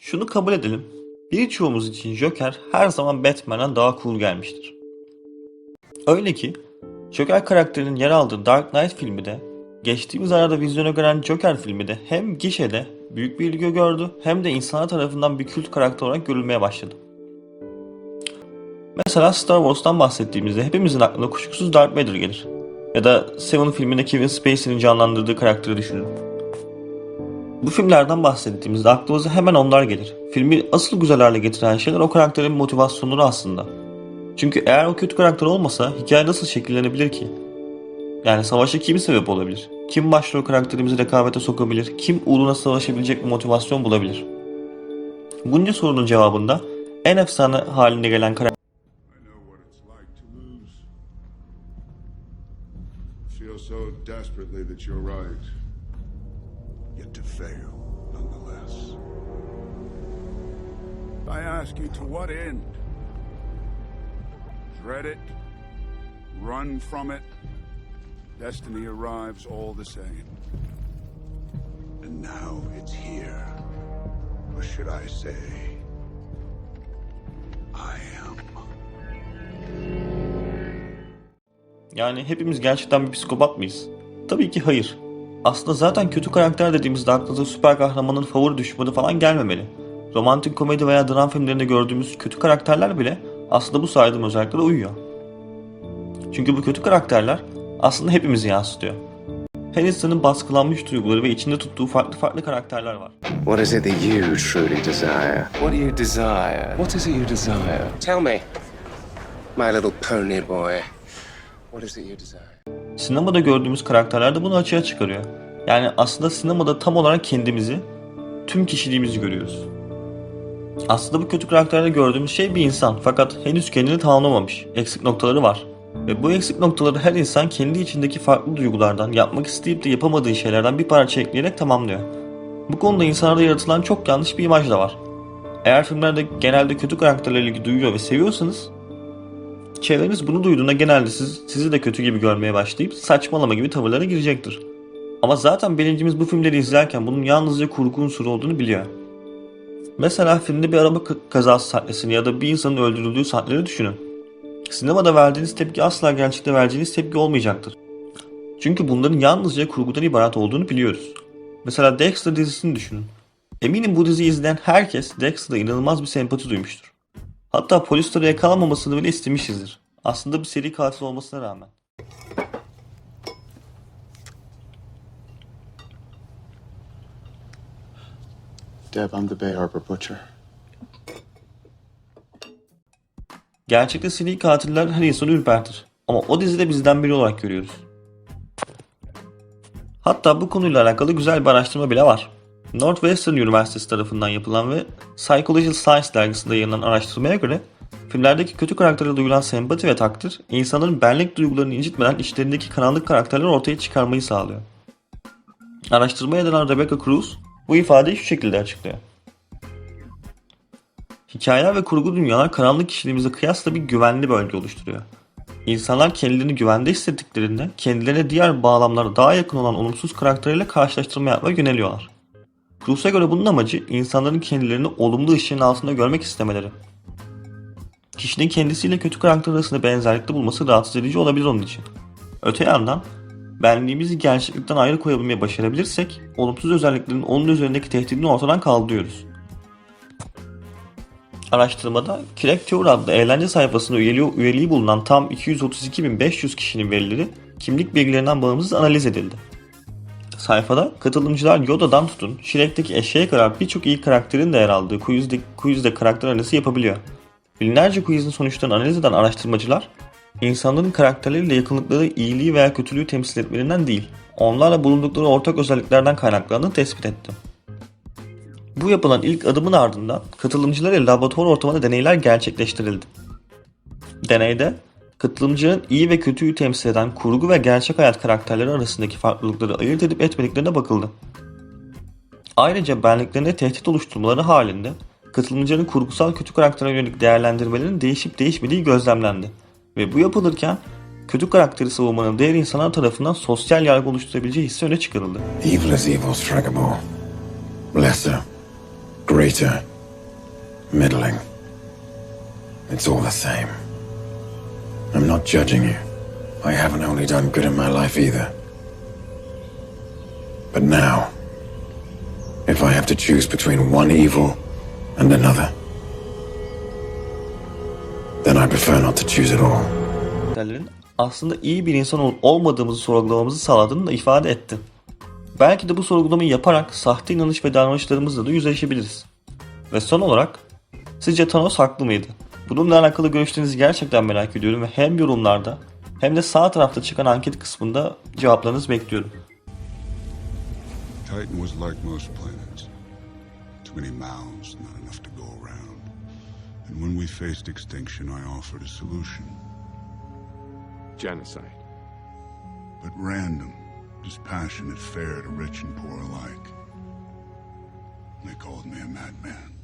Şunu kabul edelim. Birçoğumuz için Joker her zaman Batman'den daha cool gelmiştir. Öyle ki Joker karakterinin yer aldığı Dark Knight filmi de geçtiğimiz arada vizyona giren Joker filmi de hem gişede büyük bir ilgi gördü hem de insanlar tarafından bir kült karakter olarak görülmeye başladı. Mesela Star Wars'tan bahsettiğimizde hepimizin aklına kuşkusuz Darth Vader gelir. Ya da Seven filminde Kevin Spacey'nin canlandırdığı karakteri düşünün. Bu filmlerden bahsettiğimizde aklımıza hemen onlar gelir. Filmi asıl güzel hale getiren şeyler o karakterin motivasyonları aslında. Çünkü eğer o kötü karakter olmasa hikaye nasıl şekillenebilir ki? Yani savaşa kim sebep olabilir? Kim başrol karakterimizi rekabete sokabilir? Kim uğruna savaşabilecek bir motivasyon bulabilir? Bunca sorunun cevabında en efsane haline gelen karakter desperately that you're right. Yet to fail, nonetheless. I ask you to what end? Dread it? Run from it? Destiny arrives all the same. And now it's here. Or should I say, I am. Yani hepimiz gerçekten bir psikopat mıyız? Tabii ki hayır. Aslında zaten kötü karakter dediğimizde aklınıza süper kahramanın favori düşmanı falan gelmemeli. Romantik komedi veya dram filmlerinde gördüğümüz kötü karakterler bile aslında bu saydığım özelliklere uyuyor. Çünkü bu kötü karakterler aslında hepimizi yansıtıyor. Her insanın baskılanmış duyguları ve içinde tuttuğu farklı farklı karakterler var. What is it that you truly desire? What do you desire? What is it you desire? Tell me, my little pony boy. What is it you desire? Sinemada gördüğümüz karakterler de bunu açığa çıkarıyor. Yani aslında sinemada tam olarak kendimizi, tüm kişiliğimizi görüyoruz. Aslında bu kötü karakterde gördüğümüz şey bir insan fakat henüz kendini tamamlamamış. Eksik noktaları var. Ve bu eksik noktaları her insan kendi içindeki farklı duygulardan, yapmak isteyip de yapamadığı şeylerden bir parça ekleyerek tamamlıyor. Bu konuda insanlarda yaratılan çok yanlış bir imaj da var. Eğer filmlerde genelde kötü karakterlerle ilgi duyuyor ve seviyorsanız Çevreniz bunu duyduğunda genelde siz, sizi de kötü gibi görmeye başlayıp saçmalama gibi tavırlara girecektir. Ama zaten bilincimiz bu filmleri izlerken bunun yalnızca kurgu unsuru olduğunu biliyor. Mesela filmde bir araba kazası sahnesini ya da bir insanın öldürüldüğü sahneleri düşünün. Sinemada verdiğiniz tepki asla gerçekte vereceğiniz tepki olmayacaktır. Çünkü bunların yalnızca kurgudan ibaret olduğunu biliyoruz. Mesela Dexter dizisini düşünün. Eminim bu diziyi izleyen herkes Dexter'a inanılmaz bir sempati duymuştur. Hatta polislere yakalanmamasını bile istemişizdir. Aslında bir seri katil olmasına rağmen. Deb, I'm the Bay Harbor Butcher. Gerçekte seri katiller her insanı ürpertir. Ama o dizide bizden biri olarak görüyoruz. Hatta bu konuyla alakalı güzel bir araştırma bile var. Northwestern Üniversitesi tarafından yapılan ve Psychological Science dergisinde yayınlanan araştırmaya göre filmlerdeki kötü karaktere duyulan sempati ve takdir insanların benlik duygularını incitmeden içlerindeki karanlık karakterleri ortaya çıkarmayı sağlıyor. Araştırmaya eden Rebecca Cruz bu ifadeyi şu şekilde açıklıyor. Hikayeler ve kurgu dünyalar karanlık kişiliğimize kıyasla bir güvenli bölge oluşturuyor. İnsanlar kendilerini güvende hissettiklerinde kendilerine diğer bağlamlara daha yakın olan olumsuz karakterleriyle karşılaştırma yapmaya yöneliyorlar. Cruz'a göre bunun amacı insanların kendilerini olumlu ışığın altında görmek istemeleri. Kişinin kendisiyle kötü karakter arasında benzerlikte bulması rahatsız edici olabilir onun için. Öte yandan benliğimizi gerçeklikten ayrı koyabilmeyi başarabilirsek olumsuz özelliklerin onun üzerindeki tehdidini ortadan kaldırıyoruz. Araştırmada Crack Tour adlı eğlence sayfasında üyeliği, üyeliği bulunan tam 232.500 kişinin verileri kimlik bilgilerinden bağımsız analiz edildi. Sayfada katılımcılar Yoda'dan tutun Shrek'teki eşeğe kadar birçok iyi karakterin de yer aldığı quizde, quizde karakter analizi yapabiliyor. Binlerce quizin sonuçlarını analiz eden araştırmacılar insanların karakterleriyle yakınlıkları iyiliği veya kötülüğü temsil etmelerinden değil, onlarla bulundukları ortak özelliklerden kaynaklandığını tespit etti. Bu yapılan ilk adımın ardından katılımcılar ile laboratuvar ortamında deneyler gerçekleştirildi. Deneyde katılımcıların iyi ve kötüyü temsil eden kurgu ve gerçek hayat karakterleri arasındaki farklılıkları ayırt edip etmediklerine bakıldı. Ayrıca benliklerine tehdit oluşturmaları halinde katılımcıların kurgusal kötü karaktere yönelik değerlendirmelerinin değişip değişmediği gözlemlendi. Ve bu yapılırken kötü karakteri savunmanın diğer insanlar tarafından sosyal yargı oluşturabileceği hissi öne çıkarıldı. Evil is evil, Stregobor. Lesser, greater. middling. It's all the same. I'm not judging you. I haven't only done good in my life either. But now, if I have to choose between one evil and another, then I prefer not to choose at all. aslında iyi bir insan olup olmadığımızı sorgulamamızı sağladığını da ifade etti. Belki de bu sorgulamayı yaparak sahte inanış ve davranışlarımızla da yüzleşebiliriz. Ve son olarak sizce Thanos haklı mıydı? Bununla alakalı görüşlerinizi gerçekten merak ediyorum ve hem yorumlarda hem de sağ tarafta çıkan anket kısmında cevaplarınızı bekliyorum. Titan was like most planets. Too many mouths, not enough to go around. And when we faced extinction, I offered a solution. Genocide. But random, dispassionate, fair to rich and poor alike. They called me a madman.